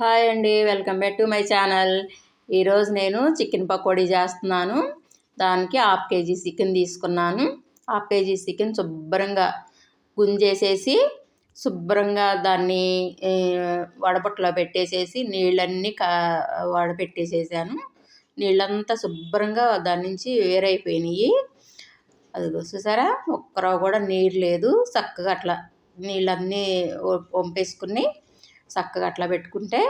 Hi అండి welcome back to my channel. ఈరోజు నేను చికెన్ పకోడీ చేస్తున్నాను. దానికి హాఫ్ కేజీ చికెన్ తీసుకున్నాను. హాఫ్ కేజీ చికెన్ శుభ్రంగా గుంజేసేసి శుభ్రంగా దాన్ని వడపట్లో పెట్టేసేసి నీళ్ళన్నీ కా వడపెట్టేసేసాను. నీళ్ళంతా శుభ్రంగా దాని నుంచి వేరైపోయినాయి. అది చూసారా? ఒక్కరో కూడా నీరు లేదు. చక్కగా అట్లా నీళ్ళన్నీ వంపేసుకుని చక్కగా అట్లా పెట్టుకుంటే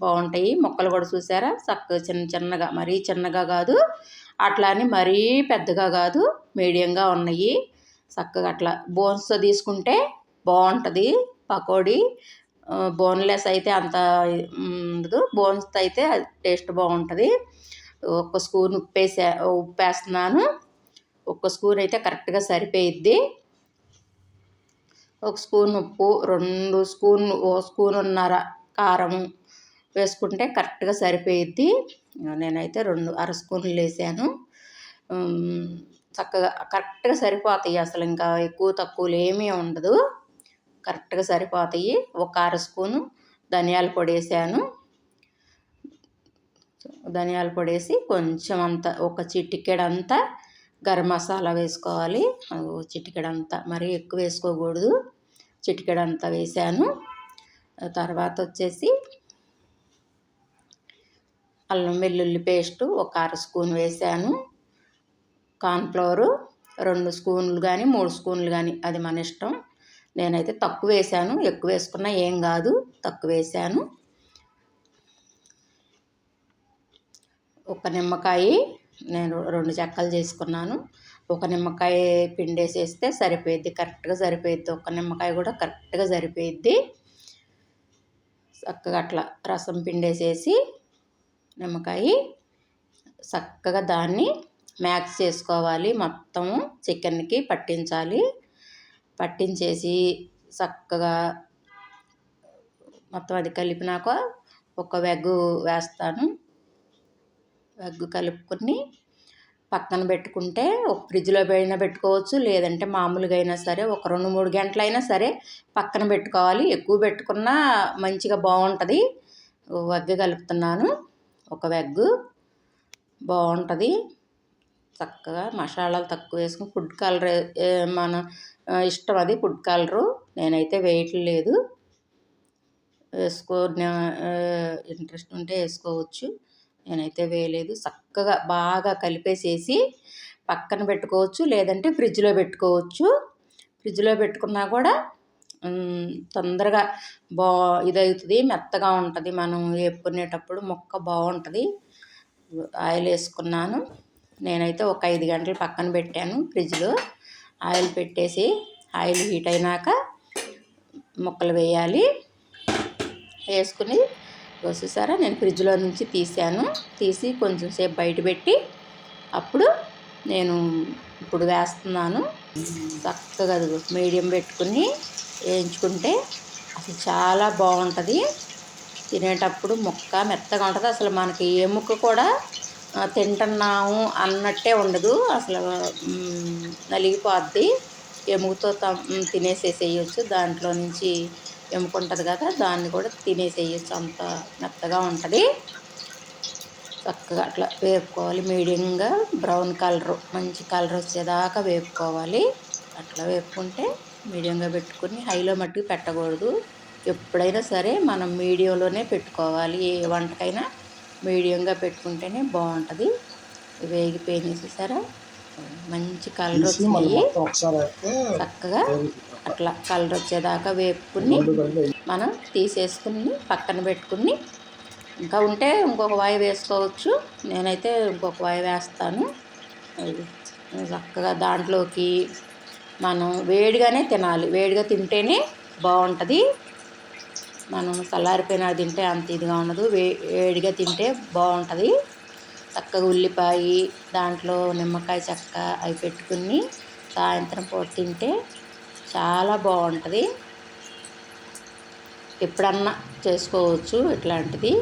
బాగుంటాయి. మొక్కలు కూడా చూసారా? చక్కగా చిన్న చిన్నగా మరీ చిన్నగా కాదు అట్లా అని మరీ పెద్దగా కాదు మీడియంగా ఉన్నాయి. చక్కగా అట్లా బోన్స్తో తీసుకుంటే బాగుంటుంది పకోడీ. బోన్లెస్ అయితే అంత ఉండదు. బోన్స్తో అయితే టేస్ట్ బాగుంటుంది. ఒక స్పూన్ ఉప్పు వేసే ఉప్పు వేస్తున్నాను ఒక్క స్పూన్ అయితే కరెక్ట్గా సరిపోయిద్ది. ఒక స్పూన్ ఉప్పు రెండు స్పూన్ ఓ స్పూనున్నర కారం వేసుకుంటే కరెక్ట్గా సరిపోయిద్ది. నేనైతే రెండు అర స్పూన్లు వేసాను. చక్కగా కరెక్ట్గా సరిపోతాయి అసలు ఇంకా ఎక్కువ తక్కువలు ఏమీ ఉండదు. కరెక్ట్గా సరిపోతాయి. ఒక అర స్పూను ధనియాల పొడి వేసాను. ధనియాల పొడి వేసి కొంచెం అంత ఒక చిటికెడంతా గరం మసాలా వేసుకోవాలి. చిటికెడంతా మరీ ఎక్కువ వేసుకోకూడదు. చిటికెడంతా వేసాను తర్వాత వచ్చేసి అల్లం వెల్లుల్లి పేస్టు ఒక అర స్పూన్ వేసాను కార్న్ఫ్లవరు రెండు స్పూన్లు కానీ మూడు స్పూన్లు కానీ అది మన ఇష్టం. నేనైతే తక్కువ వేసాను ఎక్కువ వేసుకున్నా ఏం కాదు. తక్కువ వేసాను ఒక నిమ్మకాయ నేను రెండు చెక్కలు చేసుకున్నాను. ఒక నిమ్మకాయ పిండేసేస్తే సరిపోయిద్ది. కరెక్ట్గా సరిపోయిద్ది. ఒక నిమ్మకాయ కూడా కరెక్ట్గా సరిపోయిద్ది. చక్కగా అట్లా రసం పిండేసేసి నిమ్మకాయ చక్కగా దాన్ని మ్యాక్స్ చేసుకోవాలి. మొత్తం చికెన్కి పట్టించాలి. పట్టించేసి చక్కగా మొత్తం అది కలిపినాక ఒక వెగ్గు వేస్తాను. వెగ్గు కలుపుకొని పక్కన పెట్టుకుంటే ఒక ఫ్రిడ్జ్లో అయినా పెట్టుకోవచ్చు లేదంటే మామూలుగా అయినా సరే ఒక రెండు మూడు గంటలైనా సరే పక్కన పెట్టుకోవాలి. ఎక్కువ పెట్టుకున్నా మంచిగా బాగుంటుంది. వెగ్గ కలుపుతున్నాను ఒక వెగ్గు బాగుంటుంది. చక్కగా మసాలాలు తక్కువ వేసుకుని ఫుడ్ కలర్ మన ఇష్టం అది ఫుడ్ కలరు. నేనైతే వేయట్లేదు వేసుకో ఇంట్రెస్ట్ ఉంటే వేసుకోవచ్చు. నేనైతే వేయలేదు. చక్కగా బాగా కలిపేసేసి పక్కన పెట్టుకోవచ్చు లేదంటే ఫ్రిడ్జ్లో పెట్టుకోవచ్చు. ఫ్రిడ్జ్లో పెట్టుకున్నా కూడా తొందరగా బా ఇదవుతుంది మెత్తగా ఉంటుంది. మనం వేపుకునేటప్పుడు మొక్క బాగుంటుంది. ఆయిల్ వేసుకున్నాను. నేనైతే ఒక ఐదు గంటలు పక్కన పెట్టాను ఫ్రిడ్జ్లో. ఆయిల్ పెట్టేసి ఆయిల్ హీట్ అయినాక ముక్కలు వేయాలి. వేసుకుని చూసారా? నేను ఫ్రిడ్జ్లో నుంచి తీసాను తీసి కొంచెం సేపు బయట పెట్టి అప్పుడు నేను ఇప్పుడు వేస్తున్నాను. చక్కగా మీడియం పెట్టుకుని వేయించుకుంటే అసలు చాలా బాగుంటుంది. తినేటప్పుడు ముక్క మెత్తగా ఉంటుంది. అసలు మనకి ఏ ముక్క కూడా తింటున్నాము అన్నట్టే ఉండదు. అసలు నలిగిపోద్ది. ఎముకతో తినేసేసేయచ్చు. దాంట్లో నుంచి ఎముక ఉంటుంది కదా దాన్ని కూడా తినేసేయచ్చు. అంత మెత్తగా ఉంటుంది. చక్కగా అట్లా వేపుకోవాలి. మీడియంగా బ్రౌన్ కలర్ మంచి కలర్ వచ్చేదాకా వేపుకోవాలి. అట్లా వేపుకుంటే మీడియంగా పెట్టుకుని హైలో మట్టుకు పెట్టకూడదు. ఎప్పుడైనా సరే మనం మీడియంలోనే పెట్టుకోవాలి. ఏ వంటకైనా మీడియంగా పెట్టుకుంటేనే బాగుంటుంది. వేగిపోయినాయి చూసారా? మంచి కలర్ వచ్చినాయి చక్కగా అట్లా కలర్ వచ్చేదాకా వేపుకుని మనం తీసేసుకుని పక్కన పెట్టుకుని ఇంకా ఉంటే ఇంకొక వాయి వేసుకోవచ్చు. నేనైతే ఇంకొక వాయి వేస్తాను. చక్కగా దాంట్లోకి మనం వేడిగానే తినాలి. వేడిగా తింటేనే బాగుంటుంది. మనం చల్లారిపోయిన తింటే అంత ఇదిగా ఉండదు. వే వేడిగా తింటే బాగుంటుంది. చక్కగా ఉల్లిపాయ దాంట్లో నిమ్మకాయ చెక్క అవి పెట్టుకుని సాయంత్రం పూట తింటే చాలా బాగుంటుంది. ఎప్పుడన్నా చేసుకోవచ్చు ఇట్లాంటిది.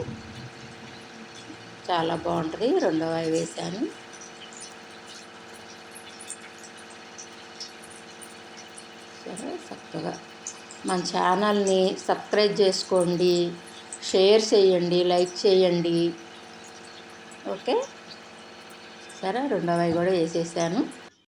చాలా బాగుంటుంది. రెండవ వేసాను. సరే చక్కగా మన ఛానల్ని సబ్స్క్రైబ్ చేసుకోండి. షేర్ చేయండి. లైక్ చేయండి. ఓకే. సరే రెండవ కూడా వేసేసాను.